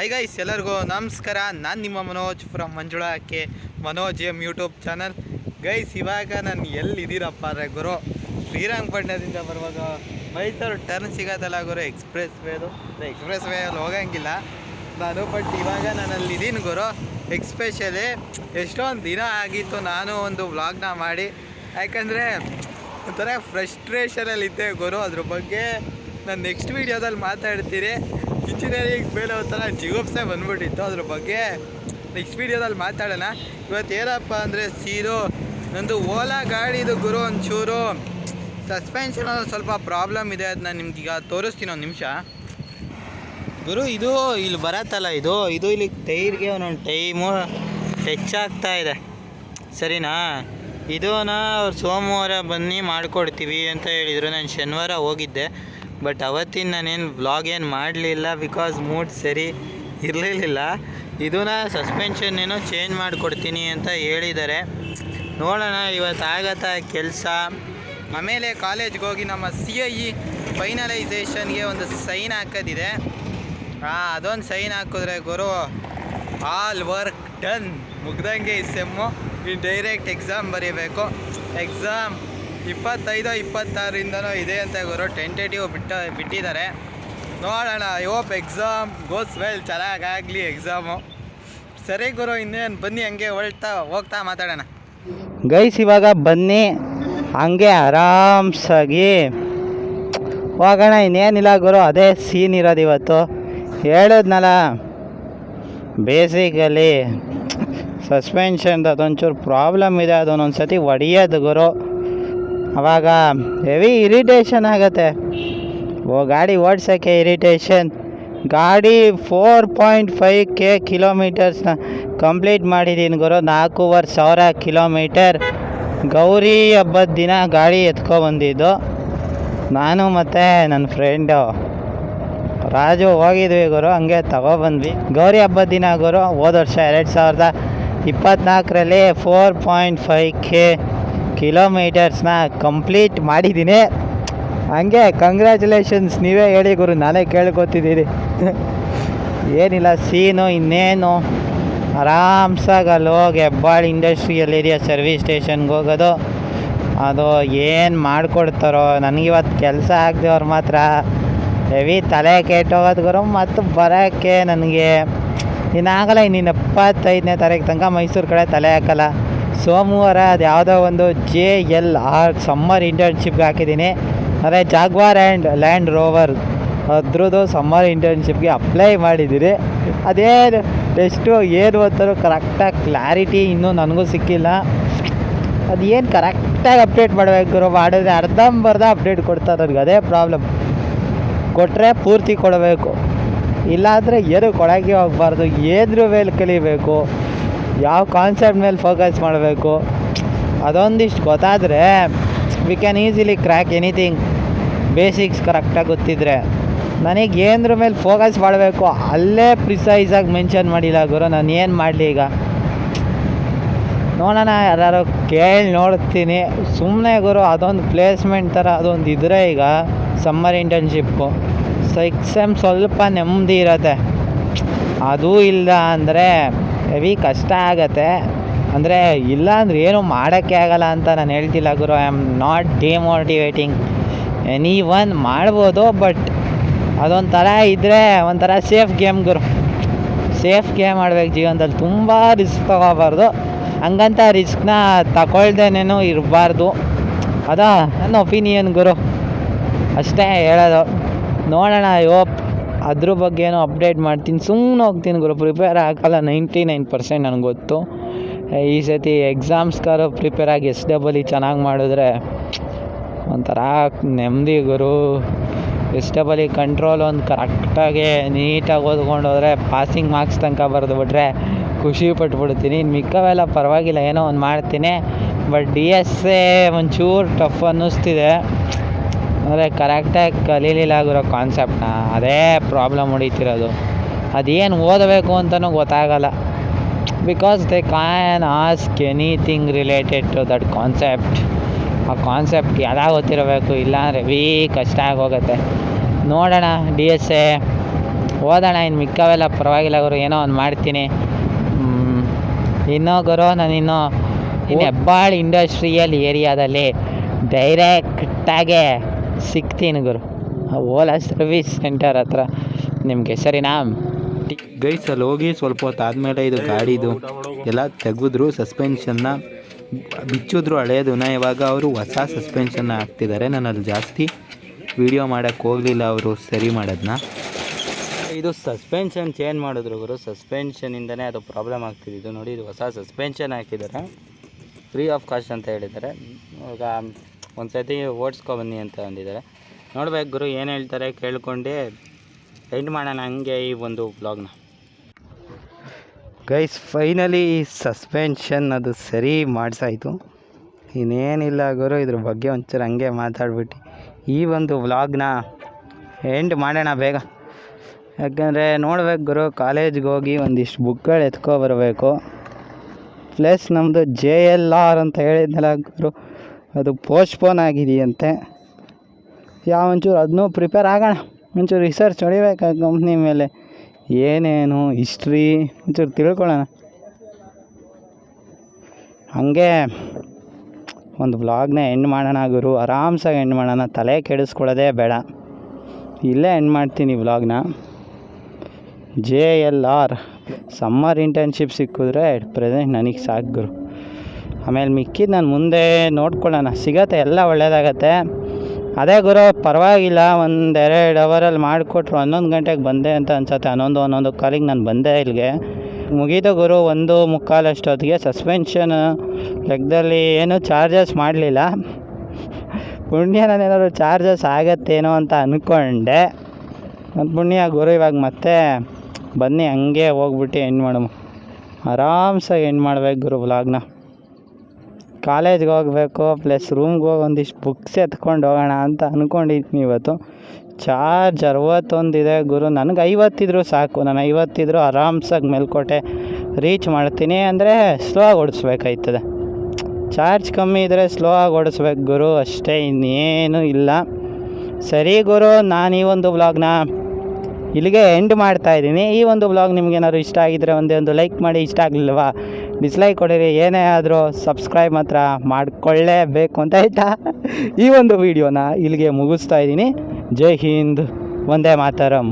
High guys ಎಲ್ಲರಿಗೂ ನಮಸ್ಕಾರ. ನಾನು ನಿಮ್ಮ Manoj from Manjula K Manoj M YouTube channel guys ಇವಾಗ ನಾನು ಎಲ್ಲಿದ್ದೀರಪ್ಪ ಅಂದರೆ ಗುರು, ಶ್ರೀರಂಗಪಟ್ಟಣದಿಂದ ಬರುವಾಗ ಮೈಸೂರು ಟರ್ನ್ ಸಿಗೋದಲ್ಲ ಗುರು ಎಕ್ಸ್ಪ್ರೆಸ್ ವೇದು ಎಕ್ಸ್ಪ್ರೆಸ್ ವೇ ಅಲ್ಲಿ ಹೋಗಂಗಿಲ್ಲ. ನಾನು ಬಟ್ ಇವಾಗ ನಾನು ಅಲ್ಲಿ ಇದ್ದೀನಿ ಗುರು. ಎಕ್ಸ್ಪೆಷಲಿ ಎಷ್ಟೊಂದು ದಿನ ಆಗಿತ್ತು ನಾನು ಒಂದು ವ್ಲಾಗ್ನ ಮಾಡಿ. ಯಾಕಂದರೆ ಒಂಥರ ಫ್ರಸ್ಟ್ರೇಷನಲ್ಲಿ ಇದ್ದೆ ಗುರು. ಅದ್ರ ಬಗ್ಗೆ ನಾನು ನೆಕ್ಸ್ಟ್ ವೀಡಿಯೋದಲ್ಲಿ ಮಾತಾಡ್ತೀನಿ. ಇಂಜಿನಿಯರಿಂಗ್ ಮೇಲೆ ಥರ ಜಿಗೋಪ್ಸೆ ಬಂದ್ಬಿಟ್ಟಿತ್ತು ಅದ್ರ ಬಗ್ಗೆ ನೆಕ್ಸ್ಟ್ ವೀಡಿಯೋದಲ್ಲಿ ಮಾತಾಡೋಣ. ಇವತ್ತು ಏನಪ್ಪ ಅಂದರೆ ಸೀರೋ, ನಂದು ಓಲಾ ಗಾಡಿದು ಗುರು ಒಂಚೂರು ಸಸ್ಪೆನ್ಷನ್ ಸ್ವಲ್ಪ ಪ್ರಾಬ್ಲಮ್ ಇದೆ ಅದನ್ನ ಈಗ ತೋರಿಸ್ತೀನಿ ಒಂದು ನಿಮಿಷ. ಗುರು, ಇದು ಇಲ್ಲಿ ಬರತ್ತಲ್ಲ, ಇದು ಇದು ಇಲ್ಲಿ ಟೈರ್ಗೆ ಒಂದೊಂದು ಟೈಮು ಹೆಚ್ಚಾಗ್ತಾ ಇದೆ. ಸರಿನಾ? ಇದನ್ನ ಅವ್ರು ಸೋಮವಾರ ಬನ್ನಿ ಮಾಡಿಕೊಡ್ತೀವಿ ಅಂತ ಹೇಳಿದರು. ನಾನು ಶನಿವಾರ ಹೋಗಿದ್ದೆ. ಬಟ್ ಅವತ್ತಿನ ನಾನೇನು ವ್ಲಾಗ್ ಏನು ಮಾಡಲಿಲ್ಲ ಬಿಕಾಸ್ ಮೂಡ್ ಸರಿ ಇರಲಿಲ್ಲ. ಇದನ್ನ ಸಸ್ಪೆನ್ಷನ್ ಏನೋ ಚೇಂಜ್ ಮಾಡಿಕೊಡ್ತೀನಿ ಅಂತ ಹೇಳಿದ್ದಾರೆ ನೋಡೋಣ, ಇವತ್ತು ಆಗತ್ತ ಕೆಲಸ. ಆಮೇಲೆ ಕಾಲೇಜ್ಗೆ ಹೋಗಿ ನಮ್ಮ ಸಿ ಐ ಇ ಫೈನಲೈಸೇಷನ್ಗೆ ಒಂದು ಸೈನ್ ಹಾಕೋದಿದೆ. ಹಾಂ ಅದೊಂದು ಸೈನ್ ಹಾಕಿದ್ರೆ ಗುರು ಆಲ್ ವರ್ಕ್ ಡನ್ ಮುಗ್ದಂಗೆ ಈ ಸೆಮ್ಮು ಈ ಡೈರೆಕ್ಟ್ ಎಕ್ಸಾಮ್ ಬರೀಬೇಕು. ಎಕ್ಸಾಮ್ ಇಪ್ಪತ್ತೈದು, ಇಪ್ಪತ್ತಾರರಿಂದನೂ ಇದೆ ಅಂತ ಗುರು. ಟೆಂಟೇಟಿವ್ ಬಿಟ್ಟ, ಬಿಟ್ಟಿದ್ದಾರೆ. ನೋಡೋಣ I hope exam goes well ಚೆನ್ನಾಗಾಗಲಿ exam ಸರಿ ಗುರು, ಇನ್ನೇನು? ಬನ್ನಿ, ಹಂಗೆ ಹೊಳ್ತಾ ಹೋಗ್ತಾ ಮಾತಾಡೋಣ. ಗೈಸ್ ಇವಾಗ ಬನ್ನಿ. ಹಂಗೆ ಆರಾಮ್ಸಾಗಿ. ಹೋಗೋಣ, ಇನ್ನೇನಿಲ್ಲ ಗುರು. ಅದೇ ಸೀನ್ ಇರೋದು ಇವತ್ತು. ಹೇಳಿದ್ನಲ್ಲ ಬೇಸಿಕಲಿ ಸಸ್ಪೆನ್ಷನ್ದು ಅದೊಂಚೂರು ಪ್ರಾಬ್ಲಮ್ ಇದೆ. ಅದೊಂದೊಂದು ಸತಿ ಹೊಡಿಯೋದು ಗುರು. ಅವಾಗ ಹೆವಿ ಇರಿಟೇಷನ್ ಆಗುತ್ತೆ. ಓ, ಗಾಡಿ ಓಡ್ಸೋಕ್ಕೆ ಇರಿಟೇಷನ್ ಗಾಡಿ ಫೋರ್ ಪಾಯಿಂಟ್ ಫೈವ್ ಕೆ ಕಿಲೋಮೀಟರ್ಸ್ನ ಕಂಪ್ಲೀಟ್ ಮಾಡಿದ್ದೀನಿ ಗುರು. ನಾಲ್ಕೂವರೆ ಸಾವಿರ ಕಿಲೋಮೀಟರ್ ಗೌರಿ ಹಬ್ಬದ ದಿನ ಗಾಡಿ ಎತ್ಕೊಬಂದಿದ್ದು ನಾನು ಮತ್ತು ನನ್ನ ಫ್ರೆಂಡು ರಾಜು ಹೋಗಿದ್ವಿ ಗುರು, ಹಂಗೆ ತಗೊಬಂದ್ವಿ. ಗೌರಿ ಹಬ್ಬದ ದಿನ ಗುರು, ಹೋದ ವರ್ಷ ಎರಡು ಸಾವಿರದ ಇಪ್ಪತ್ತ್ನಾಲ್ಕರಲ್ಲಿ ಫೋರ್ ಪಾಯಿಂಟ್ ಫೈವ್ ಕೆ ಕಿಲೋಮೀಟರ್ಸ್ನ ಕಂಪ್ಲೀಟ್ ಮಾಡಿದ್ದೀನಿ. ಹಂಗೆ ಕಂಗ್ರ್ಯಾಚುಲೇಷನ್ಸ್ ನೀವೇ ಹೇಳಿ ಗುರು, ನಾನೇ ಕೇಳ್ಕೊತಿದ್ದೀರಿ ಏನಿಲ್ಲ, ಸೀನು ಇನ್ನೇನು. ಆರಾಮ್ಸಾಗಿ ಅಲ್ಲಿ ಹೋಗಿ, ಹೆಬ್ಬಾಳ್ ಇಂಡಸ್ಟ್ರಿಯಲ್ ಏರಿಯಾ ಸರ್ವಿಸ್ ಸ್ಟೇಷನ್ಗೆ ಹೋಗೋದು. ಅದು ಏನು ಮಾಡಿಕೊಡ್ತಾರೋ ನನಗಿವತ್ತು ಕೆಲಸ ಆಗದವ್ರು ಮಾತ್ರ. ಹೆವಿ ತಲೆ ಕೆಟ್ಟೋಗೋದು ಗುರು, ಮತ್ತು ಬರೋಕ್ಕೆ ನನಗೆ. ಇನ್ನಾಗಲ್ಲ ಇನ್ನಿನ್ನು ಎಪ್ಪತ್ತೈದನೇ ತಾರೀಕು ತನಕ ಮೈಸೂರು ಕಡೆ ತಲೆ ಹಾಕಲ್ಲ. ಸೋಮವಾರ ಅದು ಯಾವುದೋ ಒಂದು ಜೆ ಎಲ್ ಆರ್ ಸಮ್ಮರ್ ಇಂಟರ್ನ್ಶಿಪ್ಗೆ ಹಾಕಿದ್ದೀನಿ. ಅದೇ ಜಾಗ್ವಾರ್ ಆ್ಯಂಡ್ ಲ್ಯಾಂಡ್ ರೋವರ್ ಅದ್ರದ್ದು ಸಮ್ಮರ್ ಇಂಟರ್ನ್ಶಿಪ್ಗೆ ಅಪ್ಲೈ ಮಾಡಿದ್ದೀರಿ. ಅದೇನು ಟೆಸ್ಟು ಏನು ಓದ್ತಾರೋ ಕರೆಕ್ಟಾಗಿ ಕ್ಲಾರಿಟಿ ಇನ್ನೂ ನನಗೂ ಸಿಕ್ಕಿಲ್ಲ. ಅದು ಏನು ಕರೆಕ್ಟಾಗಿ ಅಪ್ಡೇಟ್ ಮಾಡಬೇಕು ಮಾಡಿದ್ರೆ ಅರ್ಧಂಬರ್ಧ ಅಪ್ಡೇಟ್ ಕೊಡ್ತಾರೆ ನನಗೆ, ಅದೇ ಪ್ರಾಬ್ಲಮ್ ಕೊಟ್ಟರೆ ಪೂರ್ತಿ ಕೊಡಬೇಕು. ಇಲ್ಲಾಂದರೆ ಏನು ಕೊಡೋಕ್ಕೆ ಹೋಗ್ಬಾರ್ದು? ಏದ್ರ ಮೇಲೆ ಕಲಿಬೇಕು. ಯಾವ ಕಾನ್ಸೆಪ್ಟ್ ಮೇಲೆ ಫೋಕಸ್ ಮಾಡಬೇಕು? ಅದೊಂದಿಷ್ಟು ಗೊತ್ತಾದರೆ we can easily crack anything basics ಕರೆಕ್ಟಾಗಿ ಗೊತ್ತಿದ್ರೆ. ನನಗೆ ಏನರ ಮೇಲೆ ಫೋಕಸ್ ಮಾಡಬೇಕು, ಅಲ್ಲೇ ಪ್ರಿಸೈಸಾಗಿ ಮೆನ್ಷನ್ ಮಾಡಿಲ್ಲ ಗುರು, ನಾನು ಏನು ಮಾಡಲಿ ಈಗ? ನೋಡೋಣ ಯಾರು ಕೇಳಿ ನೋಡ್ತೀನಿ. ಸುಮ್ಮನೆ ಗುರು, ಅದೊಂದು ಪ್ಲೇಸ್ಮೆಂಟ್ ಥರ ಅದೊಂದು ಇದ್ರೆ ಈಗ ಸಮ್ಮರ್ ಇಂಟರ್ನ್ಶಿಪ್ಪು ಸೊ ಎಕ್ಸಾಮ್ ಸ್ವಲ್ಪ ನೆಮ್ಮದಿ ಇರತ್ತೆ. ಅದೂ ಇಲ್ಲ ಅಂದರೆ ಹೆವಿ ಕಷ್ಟ ಆಗತ್ತೆ. ಅಂದರೆ ಇಲ್ಲ ಅಂದ್ರೆ ಏನೂ ಮಾಡೋಕ್ಕೆ ಆಗಲ್ಲ ಅಂತ ನಾನು ಹೇಳ್ತಿಲ್ಲ ಗುರು. I am not demotivating anyone ಮಾಡ್ಬೋದು ಬಟ್ ಅದೊಂಥರ ಇದ್ದರೆ ಒಂಥರ ಸೇಫ್ ಗೇಮ್ ಗುರು. ಸೇಫ್ ಗೇಮ್ ಆಡ್ಬೇಕು ಜೀವನದಲ್ಲಿ. ತುಂಬ ರಿಸ್ಕ್ ತೊಗೋಬಾರ್ದು. ಹಂಗಂತ ರಿಸ್ಕ್ನ ತಗೊಳ್ದೇನೇನು ಇರಬಾರ್ದು. ಅದ, ನನ್ನ ಒಪಿನಿಯನ್ ಗುರು. ಅಷ್ಟೇ ಹೇಳೋದು. ನೋಡೋಣ ಹೋಪ್ ಅದ್ರ ಏನೋ ಅಪ್ಡೇಟ್ ಮಾಡ್ತೀನಿ. ಸುಮ್ಮನೆ ಹೋಗ್ತೀನಿ ಗುರು ಪ್ರಿಪೇರ್ ಆಗಲ್ಲ. ನೈಂಟಿ ನೈನ್ ಪರ್ಸೆಂಟ್ ನನಗೆ ಗೊತ್ತು. ಈ ಸತಿ ಎಕ್ಸಾಮ್ಸ್ಗಾರು ಪ್ರಿಪೇರ್ ಆಗಿ ಎಸ್ ಡಬಲ್ ಇ ಚೆನ್ನಾಗಿ ಮಾಡಿದ್ರೆ ಒಂಥರ ನೆಮ್ಮದಿ ಗುರು. ಎಸ್ ಡಬಲ್ ಇ ಕಂಟ್ರೋಲ್ ಒಂದು ಕರೆಕ್ಟಾಗಿ ನೀಟಾಗಿ ಓದ್ಕೊಂಡು ಹೋದರೆ ಪಾಸಿಂಗ್ ಮಾರ್ಕ್ಸ್ ತನಕ ಬರೆದು ಬಿಟ್ರೆ ಖುಷಿ ಪಟ್ಬಿಡ್ತೀನಿ. ಮಿಕ್ಕವೆಲ್ಲ ಪರವಾಗಿಲ್ಲ, ಏನೋ ಒಂದು ಮಾಡ್ತೀನಿ. ಬಟ್ ಡಿ ಎಸ್ ಎ ಒಂಚೂರು ಟಫ್ ಅನ್ನಿಸ್ತಿದೆ. ಅಂದರೆ ಕರೆಕ್ಟಾಗಿ ಕಲೀಲಿಲ್ಲ ಗುರು ಕಾನ್ಸೆಪ್ಟ್ನ ಅದೇ ಪ್ರಾಬ್ಲಮ್ ಹೊಡಿತಿರೋದು. ಅದೇನು ಓದಬೇಕು ಅಂತಲೂ ಗೊತ್ತಾಗಲ್ಲ. Because they can ask anything related to that concept ಆ ಕಾನ್ಸೆಪ್ಟ್ ಎಲ್ಲ ಗೊತ್ತಿರಬೇಕು? ಇಲ್ಲಾಂದರೆ ವೀ ಕಷ್ಟ ಆಗೋಗುತ್ತೆ. ನೋಡೋಣ ಡಿ ಎಸ್ ಎ ಓದೋಣ ಇನ್ನು ಮಿಕ್ಕವೆಲ್ಲ ಪರವಾಗಿಲ್ಲ ಗುರು ಏನೋ ಒಂದು ಮಾಡ್ತೀನಿ. ಇನ್ನೋ ಇನ್ನೂ ಗುರು ನಾನು ಇನ್ನೂ ಇನ್ನು ಹೆಬ್ಬಾಳ್ ಇಂಡಸ್ಟ್ರಿಯಲ್ ಏರಿಯಾದಲ್ಲಿ ಡೈರೆಕ್ಟಾಗೆ ಸಿಗ್ತೀನಿ ಗುರು. ಓಲಾ ಸರ್ವಿಸ್ ಸೆಂಟರ್ ಹತ್ರ. ನಿಮಗೆ ಸರಿನಾ? ಗೈಸ್ ಅಲ್ಲಿ ಹೋಗಿ ಸ್ವಲ್ಪ ಹೊತ್ತು ಆದಮೇಲೆ ಇದು ಗಾಡಿದು ಎಲ್ಲ ತೆಗೆದ್ರು ಸಸ್ಪೆನ್ಷನ್ನ ಬಿಚ್ಚಿದ್ರು ಹಳೆಯದನ್ನ ಇವಾಗ ಅವರು ಹೊಸ ಸಸ್ಪೆನ್ಷನ್ನ ಹಾಕ್ತಿದ್ದಾರೆ. ನಾನು ಅಲ್ಲಿ ಜಾಸ್ತಿ ವಿಡಿಯೋ ಮಾಡೋಕ್ಕೆ ಹೋಗಲಿಲ್ಲ ಅವರು ಸರಿ ಮಾಡೋದನ್ನ ಇದು ಸಸ್ಪೆನ್ಷನ್ ಚೇಂಜ್ ಮಾಡಿದ್ರು ಗುರು. ಸಸ್ಪೆನ್ಷನಿಂದನೇ ಅದು ಪ್ರಾಬ್ಲಮ್ ಆಗ್ತಿದ್ದು ನೋಡಿ, ಇದು ಹೊಸ ಸಸ್ಪೆನ್ಷನ್ ಹಾಕಿದ್ದಾರೆ. ಫ್ರೀ ಆಫ್ ಕಾಸ್ಟ್ ಅಂತ ಹೇಳಿದ್ದಾರೆ. ಇವಾಗ ಒಂದು ಸತಿ ಓಡಿಸ್ಕೊ ಬನ್ನಿ ಅಂತ ಅಂದಿದ್ದಾರೆ. ನೋಡ್ಬೇಕು ಗುರು ಏನು ಹೇಳ್ತಾರೆ ಕೇಳ್ಕೊಂಡು ಎಂಡ್ ಮಾಡೋಣ ಹಂಗೆ ಈ ಒಂದು ಬ್ಲಾಗ್ನ ಗೈಸ್ ಫೈನಲಿ ಸಸ್ಪೆನ್ಷನ್ ಅದು ಸರಿ ಮಾಡಿಸಾಯಿತು. ಇನ್ನೇನಿಲ್ಲ ಗುರು, ಇದ್ರ ಬಗ್ಗೆ ಒಂಚೂರು ಹಂಗೆ ಮಾತಾಡ್ಬಿಟ್ಟು ಈ ಒಂದು ವ್ಲಾಗ್ನ ಎಂಡ್ ಮಾಡೋಣ ಬೇಗ. ಯಾಕಂದರೆ ನೋಡ್ಬೇಕು ಗುರು ಕಾಲೇಜ್ಗೆ ಹೋಗಿ ಒಂದಿಷ್ಟು ಬುಕ್ಗಳು ಎತ್ಕೊ ಬರಬೇಕು. ಪ್ಲಸ್ ನಮ್ಮದು ಜೆ ಎಲ್ ಆರ್ ಅಂತ ಹೇಳಿದ್ನಲ್ಲ ಗುರು ಅದು ಪೋಸ್ಟ್ಪೋನ್ ಆಗಿದೆಯಂತೆ ಯಾವ ಒಂಚೂರು ಅದನ್ನೂ ಪ್ರಿಪೇರ್ ಆಗೋಣ. ಒಂಚೂರು ರಿಸರ್ಚ್ ಹೊಡಿಬೇಕು ಆ ಕಂಪ್ನಿ ಮೇಲೆ? ಏನೇನು ಹಿಸ್ಟ್ರಿ ಒಂಚೂರು ತಿಳ್ಕೊಳ್ಳೋಣ. ಹಂಗೆ ಒಂದು ವ್ಲಾಗ್ನ ಎಂಡ್ ಮಾಡೋಣ ಗುರು. ಆರಾಮ್ಸಾಗಿ ಎಂಡ್ ಮಾಡೋಣ. ತಲೆ ಕೆಡಿಸ್ಕೊಳ್ಳೋದೇ ಬೇಡ. ಇಲ್ಲೇ ಎಂಡ್ ಮಾಡ್ತೀನಿ ವ್ಲಾಗ್ನ J L R summer internship ಸಿಕ್ಕಿದ್ರೆ ಪ್ರೆಸೆಂಟ್ ನನಗೆ ಸಾಕು ಗುರು. ಆಮೇಲೆ ಮಿಕ್ಕಿದ್ದು ನಾನು ಮುಂದೆ ನೋಡ್ಕೊಳ್ಳೋಣ. ಸಿಗತ್ತೆ, ಎಲ್ಲ ಒಳ್ಳೆಯದಾಗತ್ತೆ ಅದೇ ಗುರು, ಪರವಾಗಿಲ್ಲ, ಒಂದೆರಡು ಅವರಲ್ಲಿ ಮಾಡಿಕೊಟ್ರು ಹನ್ನೊಂದು ಗಂಟೆಗೆ ಬಂದೆ ಅಂತ ಅನ್ಸತ್ತೆ. ಹನ್ನೊಂದು ಹನ್ನೊಂದು ಕಾಲಿಗೆ ನಾನು ಬಂದೆ ಇಲ್ಲಿಗೆ. ಮುಗಿದ ಗುರು, ಒಂದು ಮುಕ್ಕಾಲು ಅಷ್ಟೊತ್ತಿಗೆ ಸಸ್ಪೆನ್ಷನ್ ಲೆಕ್ಕದಲ್ಲಿ ಏನೂ ಚಾರ್ಜಸ್ ಮಾಡಲಿಲ್ಲ. ಪುಣ್ಯ ನಾನೇನಾದ್ರು ಚಾರ್ಜಸ್ ಆಗತ್ತೇನೋ ಅಂತ ಅಂದ್ಕೊಂಡೆ ಮತ್ತು ಪುಣ್ಯ ಗುರು, ಇವಾಗ ಮತ್ತೆ ಬನ್ನಿ, ಹಂಗೆ ಹೋಗ್ಬಿಟ್ಟು ಎಂಡ್ ಮಾಡಮು ಆರಾಮ್ಸಾಗಿ ಎಂಡ್ ಮಾಡ್ಬೇಕು ಗುರು ವ್ಲಾಗ್ನ ಕಾಲೇಜ್ಗೆ ಹೋಗಬೇಕು ಪ್ಲಸ್ ರೂಮ್ಗೆ ಹೋಗಿ ಒಂದಿಷ್ಟು ಬುಕ್ಸ್ ಎತ್ಕೊಂಡು ಹೋಗೋಣ ಅಂತ ಅಂದ್ಕೊಂಡಿದ್ದೀನಿ ಇವತ್ತು. ಚಾರ್ಜ್ ಅರವತ್ತೊಂದಿದೆ ಗುರು. ನನಗೆ ಐವತ್ತಿದ್ರು ಸಾಕು. ನಾನು ಐವತ್ತಿದ್ರು ಆರಾಮ್ಸಾಗಿ ಮೇಲ್ಕೋಟೆ ರೀಚ್ ಮಾಡ್ತೀನಿ ಅಂದರೆ ಸ್ಲೋ ಆಗಿ ಓಡಿಸ್ಬೇಕಾಯ್ತದೆ. ಚಾರ್ಜ್ ಕಮ್ಮಿ ಇದ್ದರೆ ಸ್ಲೋ ಆಗಿ ಓಡಿಸ್ಬೇಕು ಗುರು. ಅಷ್ಟೇ ಇನ್ನೇನು ಇಲ್ಲ. ಸರಿ ಗುರು, ನಾನು ಈ ಒಂದು ವ್ಲಾಗ್ನ ಇಲ್ಲಿಗೆ ಎಂಡ್ ಮಾಡ್ತಾ ಇದ್ದೀನಿ. ಈ ಒಂದು ಬ್ಲಾಗ್ ನಿಮ್ಗೆ ಏನಾದ್ರು ಇಷ್ಟ ಆಗಿದ್ರೆ ಒಂದೇ ಒಂದು ಲೈಕ್ ಮಾಡಿ. ಇಷ್ಟ ಆಗಲಿಲ್ವಾ? ಡಿಸ್ಲೈಕ್ ಕೊಡಿರಿ. ಏನೇ ಆದರೂ ಸಬ್ಸ್ಕ್ರೈಬ್ ಮಾತ್ರ ಮಾಡಿಕೊಳ್ಳೇಬೇಕು ಅಂತ ಆಯ್ತಾ? ಈ ಒಂದು ವಿಡಿಯೋನ ಇಲ್ಲಿಗೆ ಮುಗಿಸ್ತಾ ಇದ್ದೀನಿ. ಜೈ ಹಿಂದ್. ಒಂದೇ ಮಾತರಂ.